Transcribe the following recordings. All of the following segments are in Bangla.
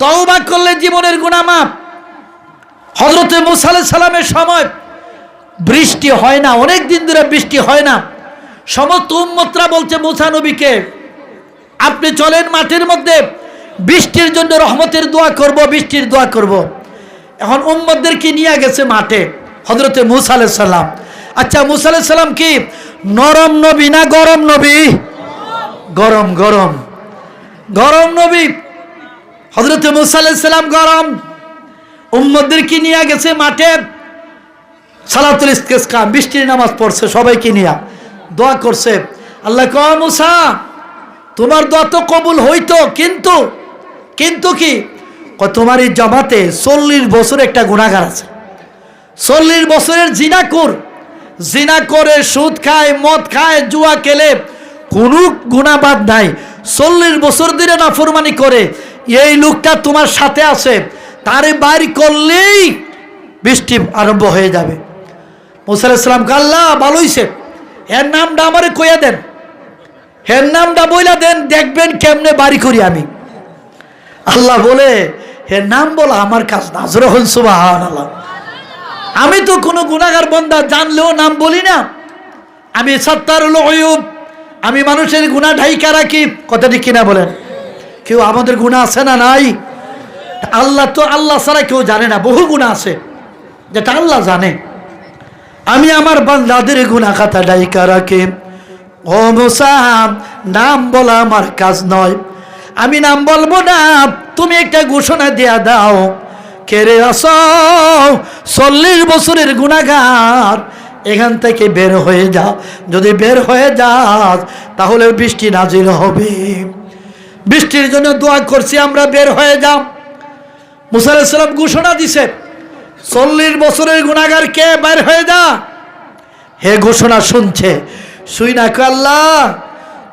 তওবা করলে জীবনের গুণা মাপ হজরতে মুসা আলাইহিস সালামের সময় বৃষ্টি হয় না, অনেক দিন ধরে বৃষ্টি হয় না। সমস্ত উম্মতরা বলছে, মুসা নবীকে, আপনি চলেন মাঠের মধ্যে, বৃষ্টির জন্য রহমতের দোয়া করব, বৃষ্টির দোয়া করব। এখন উম্মদদেরকে নিয়ে গেছে মাঠে? হজরতে মুসা সালাম। আচ্ছা মুসা সালাম কি? নরম নবী না গরম নবী? গরম গরম। গরম নবী হজরতে মুসা আলাইহিস সালাম গরম। উম্মদদেরকে নিয়ে গেছে মাঠে? সালাতুল ইস্তেসকা বৃষ্টির নামাজ পড়ছে, সবাইকে নিয়ে। দোয়া করছে। আল্লাহ ক মুসা, তোমার দোয়া তো কবুল হইতো, কিন্তু কিন্তু কি? তোমার এই জমাতে চল্লিশ বছর একটা গুণাগার আছে। চল্লিশ বছরের জিনাকুর। জিনা করে সুদ খায়, মদ খায়, জুয়া খেলে কোনো গুণাবাদ নাই। চল্লিশ বছর ধরে নাফরমানি করে। এই লোকটা তোমার সাথে আছে, তারে বাইর করলেই বৃষ্টি আরম্ভ হয়ে যাবে। মুসালাম আল্লাহ, ভালো হইছে। এর নামটা আমারে কইয়া দেন। এর নামটা বইলা দেন, দেখবেন কেমনে বাড়ি করি আমি। আল্লাহ বলে, এর নাম বলা, আমার কাজ না জরহন আল্লাহ আমি তো কোনো গুণাগার বন্দা, জানলেও নাম বলি না। আমি সত্তার অয়ুব আমি মানুষের গুণা ঢাইকা রাখি। কথাটি কিনা বলেন। কেউ আমাদের গুণা আছে না নাই? আল্লাহ তো আল্লাহ ছাড়া কেউ জানে না, বহু গুণা আছে। যেটা আল্লাহ জানে। আমি আমার বান্দাদের গুণা খাতা ডাইকা রাখি। ও মুসাম নাম বলা আমার কাজ নয়। আমি নাম বলব না, তুমি একটা ঘোষণা দিয়া দাও। কেড়ে আস চল্লিশ বছরের গুণাগার এখান থেকে বের হয়ে যাও। যদি বের হয়ে যাস, তাহলে বৃষ্টি নাজিল হবে। বৃষ্টির জন্য দোয়া করছি আমরা বের হয়ে যাও। মুসা আলাইসাল্লাম ঘোষণা দিছে চল্লিশ বছরের গুণাগার কে? বের হয়ে যা। হে ঘোষণা শুনছে শুই না কয়, আল্লাহ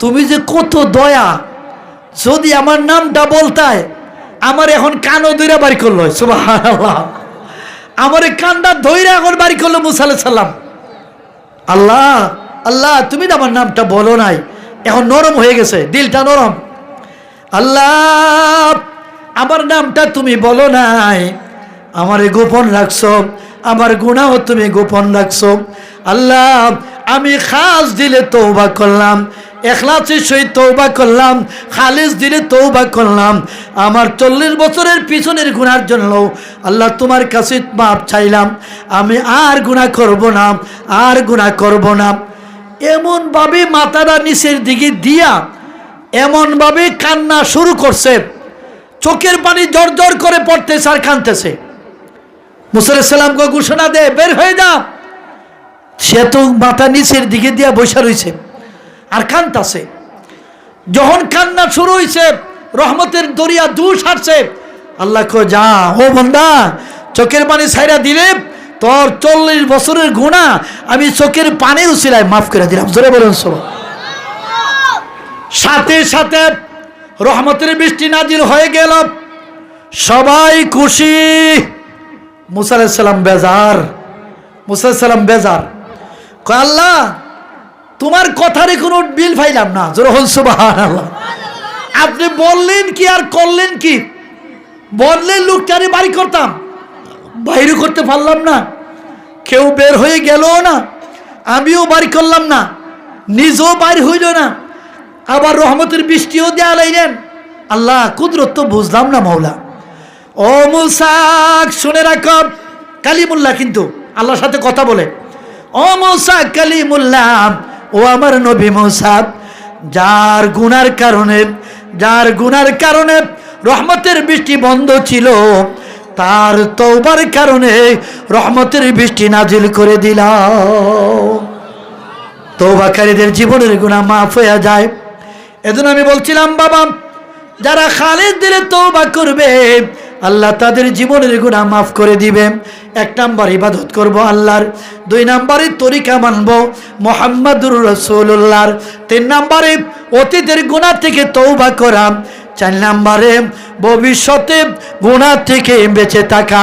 তুমি যে কত দয়া যদি আমার নামটা বলতায় আমার এখন কানও দইরা বাড়ি করল। আমার এই কানটা ধৈরা এখন বাড়ি করল মুসা আলাইহিস সাল্লাম আল্লাহ আল্লাহ তুমি আমার নামটা বলো নাই এখন নরম হয়ে গেছে দিলটা নরম। আল্লাহ, আমার নামটা তুমি বলো নাই। আমারে গোপন রাখছো, আমার গুণাও তুমি গোপন রাখছো। আল্লাহ, আমি খাস দিলে তৌবা করলাম, এখলাসের সহিত তৌবা করলাম, খালিস দিলে তৌবা করলাম। আমার চল্লিশ বছরের পিছনের গুণার জন্য আল্লাহ তোমার কাছে মাপ চাইলাম। আমি আর গুণা করব না, আর গুণা করব না। এমনভাবে মাথাটা নিচের দিকে দিয়া এমনভাবে কান্না শুরু করছে। চোখের পানি জর জর করে পড়তেছে আর কানতেছে মুসালামকে ঘোষণা দে, বের হয়ে যা। সে তো মাথা নিচের দিকে দিয়া বসে রয়েছে আর কানতাছে যখন কান্না শুরু হয়েছে রহমতের দরিয়া দুষ হারছে আল্লাহ কো যা, ও বন্দা, চোখের পানি ছাইরা দিলে তোর চল্লিশ বছরের গুণা আমি চোখের পানির উচিলায় মাফ করে দিলাম। জোরে বলুন শোনো সাথে সাথে রহমতের বৃষ্টি নাজির হয়ে গেল। সবাই খুশি। মুসা আলাইসাল্লাম বেজার। মুসা সাল্লাম বেজার। আল্লাহ, তোমার কথারই কোনো বিল ফাইলাম না। জোরহন সুবাহ আপনি বললেন কি আর করলেন কি? বললেন লোকটারে বাড়ি করতাম। বাইরে করতে পারলাম না। কেউ বের হয়ে গেল না। আমিও বাড়ি করলাম না। নিজেও বাইর হইল না। আবার রহমতের বৃষ্টিও দেয়া লাইলেন আল্লাহ, কুদরত তো বুঝলাম না মৌলা ও মুসাক শুনে রাখ। কালিমুল্লাহ কিন্তু আল্লাহর সাথে কথা বলে। ও মুসা, কালিমুল্লাহ, ও আমার নবী মুসাব যার গুনার কারণে, যার গুনার কারণে রহমতের বৃষ্টি বন্ধ ছিল, তার তৌবার কারণে রহমতের বৃষ্টি নাজিল করে দিলাম। তৌবাকারীদের জীবনের গুণা মাফ হয়ে যায়। এজন্য আমি বলছিলাম, বাবা, যারা খালেদ দিলে তৌবা করবে, আল্লাহ তাদের জীবনের গুণা মাফ করে দিবে। এক নাম্বার ইবাদত করব আল্লাহর, দুই নাম্বারে তরিকা মানব মোহাম্মদুর রসুল্লাহর তিন নাম্বারে অতীতের গুণা থেকে তৌবা করা, চার নাম্বারে ভবিষ্যতে গুণা থেকে বেঁচে থাকা।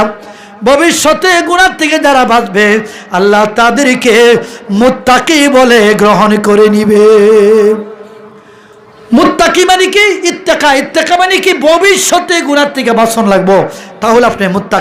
ভবিষ্যতে গুণার থেকে যারা বাঁচবে, আল্লাহ তাদেরকে মুত্তাকি বলে গ্রহণ করে নিবে। মুত্তাকি মানে কি? ইত্তেকা। ইত্তেকা মানে কি? ভবিষ্যতে গুণার থেকে বাসন লাগবো। তাহলে আপনি মুত্তাকি।